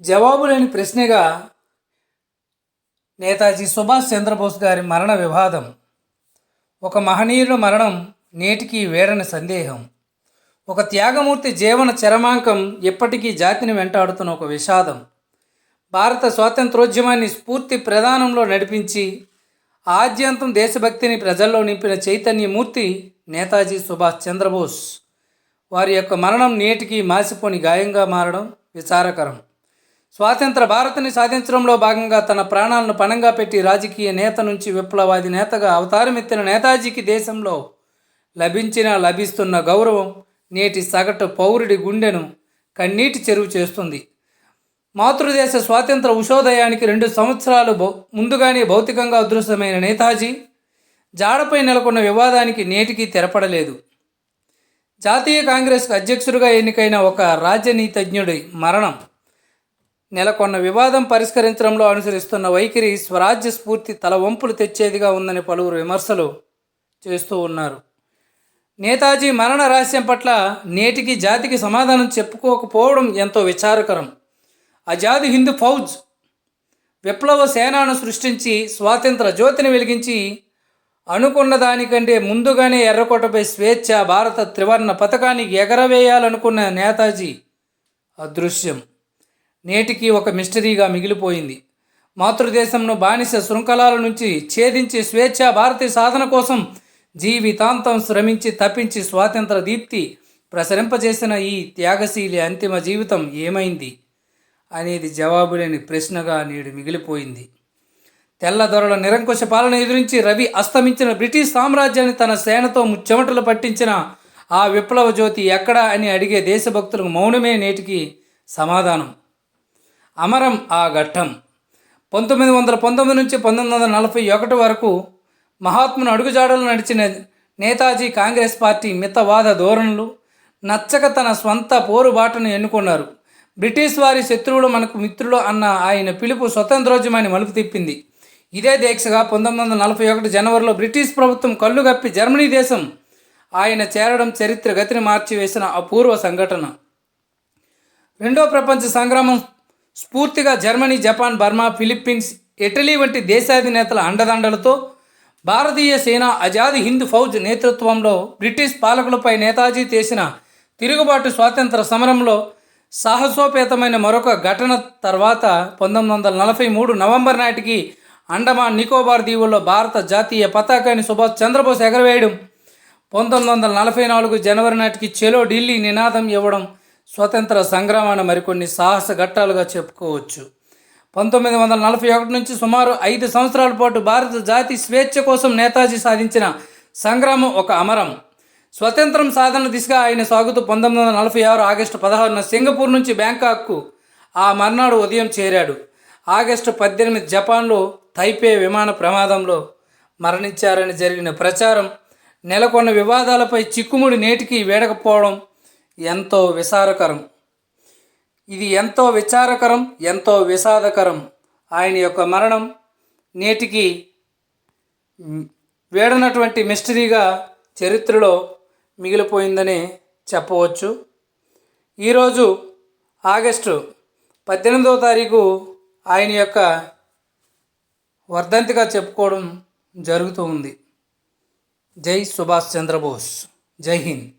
జవాబు లేని ప్రశ్నగా నేతాజీ సుభాష్ చంద్రబోస్ గారి మరణ వివాదం. ఒక మహనీయుల మరణం నేటికి వేడని సందేహం. ఒక త్యాగమూర్తి జీవన చరమాంకం ఇప్పటికీ జాతిని వెంటాడుతున్న ఒక విషాదం. భారత స్వాతంత్రోద్యమాన్ని స్ఫూర్తి ప్రధానంలో నడిపించి ఆద్యంతం దేశభక్తిని ప్రజల్లో నింపిన చైతన్యమూర్తి నేతాజీ సుభాష్ చంద్రబోస్. వారి యొక్క మరణం నేటికి మాసిపోని గాయంగా మారడం విచారకరం. స్వాతంత్ర భారత్ని సాధించడంలో భాగంగా తన ప్రాణాలను పణంగా పెట్టి రాజకీయ నేత నుంచి విప్లవాది నేతగా అవతారమెత్తిన నేతాజీకి దేశంలో లభించిన లభిస్తున్న గౌరవం నేటి సగటు పౌరుడి గుండెను కన్నీటి చెరువు చేస్తుంది. మాతృదేశ స్వాతంత్ర ఉషోదయానికి రెండు సంవత్సరాలు ముందుగానే భౌతికంగా అదృశ్యమైన నేతాజీ జాడపై నెలకొన్న వివాదానికి నేటికి తెరపడలేదు. జాతీయ కాంగ్రెస్కు అధ్యక్షుడిగా ఎన్నికైన ఒక రాజనీతజ్ఞుడి మరణం నెలకొన్న వివాదం పరిష్కరించడంలో అనుసరిస్తున్న వైఖరి స్వరాజ్య స్ఫూర్తి తల వంపులు తెచ్చేదిగా ఉందని పలువురు విమర్శలు చేస్తూ ఉన్నారు. నేతాజీ మరణ రహస్యం పట్ల నేటికి జాతికి సమాధానం చెప్పుకోకపోవడం ఎంతో విచారకరం. ఆజాద్ హిందూ ఫౌజ్ విప్లవ సేనాను సృష్టించి స్వాతంత్ర జ్యోతిని వెలిగించి అనుకున్న దానికంటే ముందుగానే ఎర్రకోటపై స్వేచ్ఛ భారత త్రివర్ణ పథకానికి ఎగరవేయాలనుకున్న నేతాజీ అదృశ్యం. నేటికి ఒక మిస్టరీగా మిగిలిపోయింది. మాతృదేశంను బానిస శృంఖలాల నుంచి ఛేదించి స్వేచ్ఛ భారతీయ సాధన కోసం జీవితాంతం శ్రమించి తప్పించి స్వాతంత్ర దీప్తి ప్రసరింపజేసిన ఈ త్యాగశీలి అంతిమ జీవితం ఏమైంది? అనేది జవాబు లేని ప్రశ్నగా నేడు మిగిలిపోయింది. తెల్లదొరల నిరంకుశ పాలన ఎదురించి రవి అస్తమించిన బ్రిటిష్ సామ్రాజ్యాన్ని తన సేనతో ముచ్చెమటలు పట్టించిన ఆ విప్లవ జ్యోతి ఎక్కడా అని అడిగే దేశభక్తులకు మౌనమే నేటికి సమాధానం. అమరం ఆ ఘట్టం. పంతొమ్మిది వందల పంతొమ్మిది నుంచి పంతొమ్మిది వందల నలభై ఒకటి వరకు మహాత్మును అడుగుజాడలు నడిచిన నేతాజీ కాంగ్రెస్ పార్టీ మితవాద ధోరణులు నచ్చక తన స్వంత పోరుబాటను ఎన్నుకున్నారు. బ్రిటిష్ వారి శత్రువులు మనకు మిత్రులు అన్న ఆయన పిలుపు స్వతంత్రోద్యమాన్ని మలుపు తిప్పింది. ఇదే దీక్షగా పంతొమ్మిది వందల నలభై ఒకటి జనవరిలో బ్రిటిష్ ప్రభుత్వం కళ్ళు కప్పి జర్మనీ దేశం ఆయన చేరడం చరిత్ర గతిని మార్చివేసిన అపూర్వ సంఘటన. రెండో ప్రపంచ సంగ్రామం స్ఫూర్తిగా Germany Japan Burma Philippines Italy వంటి దేశాధినేతల అండదండలతో భారతీయ సేన ఆజాద్ హింద్ ఫౌజ్ నేతృత్వంలో బ్రిటిష్ పాలకులపై నేతాజీ చేసిన తిరుగుబాటు స్వాతంత్ర సమరంలో సాహసోపేతమైన మరొక ఘటన తర్వాత పంతొమ్మిది వందల నలభై మూడు నవంబర్ నాటికి అండమాన్ నికోబార్ దీవుల్లో భారత జాతీయ పతాకాన్ని సుభాష్ చంద్రబోస్ ఎగరవేయడం పంతొమ్మిది వందల నలభై నాలుగు జనవరి నాటికి చెలో ఢిల్లీ నినాదం ఇవ్వడం స్వతంత్ర సంగ్రామాన్ని మరికొన్ని సాహస ఘట్టాలుగా చెప్పుకోవచ్చు. పంతొమ్మిది వందల నలభై ఒకటి నుంచి సుమారు ఐదు సంవత్సరాల పాటు భారత జాతి స్వేచ్ఛ కోసం నేతాజీ సాధించిన సంగ్రామం ఒక అమరం. స్వతంత్రం సాధన దిశగా ఆయన సాగుతూ పంతొమ్మిది వందల నలభై ఆరు ఆగస్టు పదహారున సింగపూర్ నుంచి బ్యాంకాక్కు ఆ మర్నాడు ఉదయం చేరాడు. ఆగస్టు పద్దెనిమిది జపాన్లో తైపే విమాన ప్రమాదంలో మరణించారని జరిగిన ప్రచారం నెలకొన్న వివాదాలపై చిక్కుముడి నేటికి వేడకపోవడం ఎంతో విసారకరం ఇది ఎంతో విచారకరం ఎంతో విషాదకరం. ఆయన యొక్క మరణం నేటికి వేడనటువంటి మిస్టరీగా చరిత్రలో మిగిలిపోయిందని చెప్పవచ్చు. ఈరోజు ఆగస్టు పద్దెనిమిదవ తారీఖు ఆయన యొక్క వర్ధంతిగా చెప్పుకోవడం జరుగుతూ ఉంది. జై సుభాష్ చంద్రబోస్. జై హింద్.